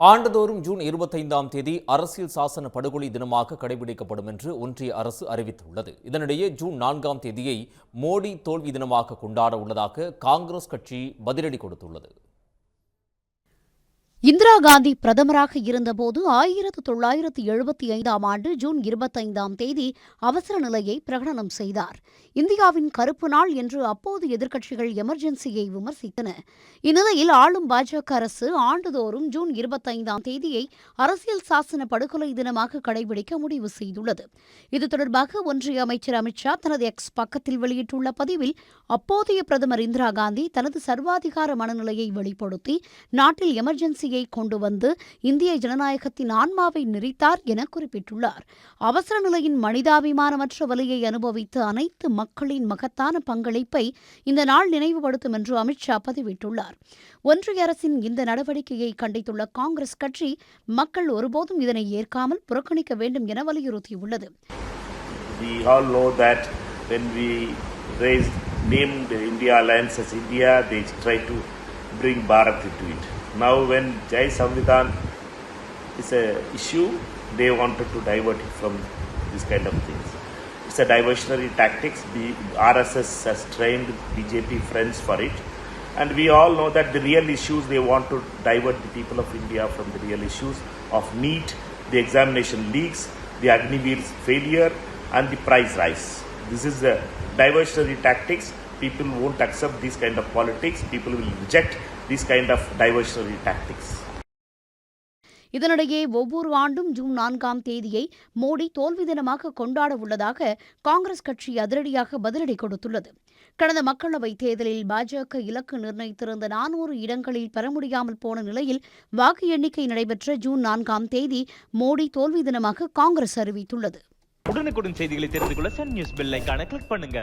ஆண்டுதோறும் ஜூன் இருபத்தைந்தாம் தேதி அரசியல் சாசன படுகொலை தினமாக கடைபிடிக்கப்படும் என்று ஒன்றிய அரசு அறிவித்துள்ளது. இதனிடையே ஜூன் நான்காம் தேதியை மோடி தோல்வி தினமாக கொண்டாட உள்ளதாக காங்கிரஸ் கட்சி பதிலடி கொடுத்துள்ளது. இந்திரா காந்தி பிரதமராக இருந்தபோது ஆயிரத்து தொள்ளாயிரத்து எழுபத்தி ஐந்தாம் ஆண்டு ஜூன் இருபத்தைந்தாம் தேதி அவசர நிலையை பிரகடனம் செய்தார். இந்தியாவின் கருப்பு நாள் என்று அப்போது எதிர்க்கட்சிகள் எமர்ஜென்சியை விமர்சித்தன. இந்நிலையில் ஆளும் பாஜக அரசு ஆண்டுதோறும் ஜூன் இருபத்தைந்தாம் தேதியை அரசியல் சாசன படுகொலை தினமாக கடைபிடிக்க முடிவு செய்துள்ளது. இது தொடர்பாக ஒன்றிய அமைச்சர் அமித்ஷா தனது எக்ஸ் பக்கத்தில் வெளியிட்டுள்ள பதிவில் அப்போதைய பிரதமர் இந்திரா காந்தி தனது சர்வாதிகார மனநிலையை வெளிப்படுத்தி நாட்டில் எமர்ஜென்சி எமர்ஜென்சியை கொண்டு வந்து இந்திய ஜனநாயகத்தின் ஆன்மாவை நெறித்தார் என குறிப்பிட்டுள்ளார். அவசர நிலையின் மனிதாபிமானமற்ற வலியை அனுபவித்த அனைத்து மக்களின் மகத்தான பங்களிப்பை இந்த நாள் நினைவுபடுத்தும் என்று அமித்ஷா பதிவிட்டுள்ளார். ஒன்றிய அரசின் இந்த நடவடிக்கையை கண்டித்துள்ள காங்கிரஸ் கட்சி மக்கள் ஒருபோதும் இதனை ஏற்காமல் புறக்கணிக்க வேண்டும் என வலியுறுத்தியுள்ளது. We all know that when we raised named India Alliance as India, they tried to bring Bharat into it. Now, when Jai Samvidhan is a issue, they wanted to divert it from this kind of things. It's a diversionary tactics. The RSS has trained BJP friends for it. And we all know that the real issues, they want to divert the people of India from the real issues of NEET, the examination leaks, the Agniveer's failure, and the price rise. This is the diversionary tactics. People won't accept this kind of politics. People will reject this kind of diversionary tactics. இதனிடையே ஒவ்வொரு ஆண்டும் June நான்காம் தேதியை மோடி தோல்வி தினமாக கொண்டாட உள்ளதாக காங்கிரஸ் கட்சி அதிரடியாக பதிலடி கொடுத்துள்ளது கடந்த மக்களவைத் தேர்தலில் பாஜக இலக்கு நிர்ணயித்திருந்த நானூறு இடங்களில் பெற முடியாமல் போன நிலையில் வாக்கு எண்ணிக்கை நடைபெற்ற ஜூன் நான்காம் தேதி மோடி தோல்வி தினமாக காங்கிரஸ் அறிவித்துள்ளது உடனுக்குடன் செய்திகளை தெரிந்து கொள்ள சன் நியூஸ் பெல் ஐகானை கிளிக் பண்ணுங்க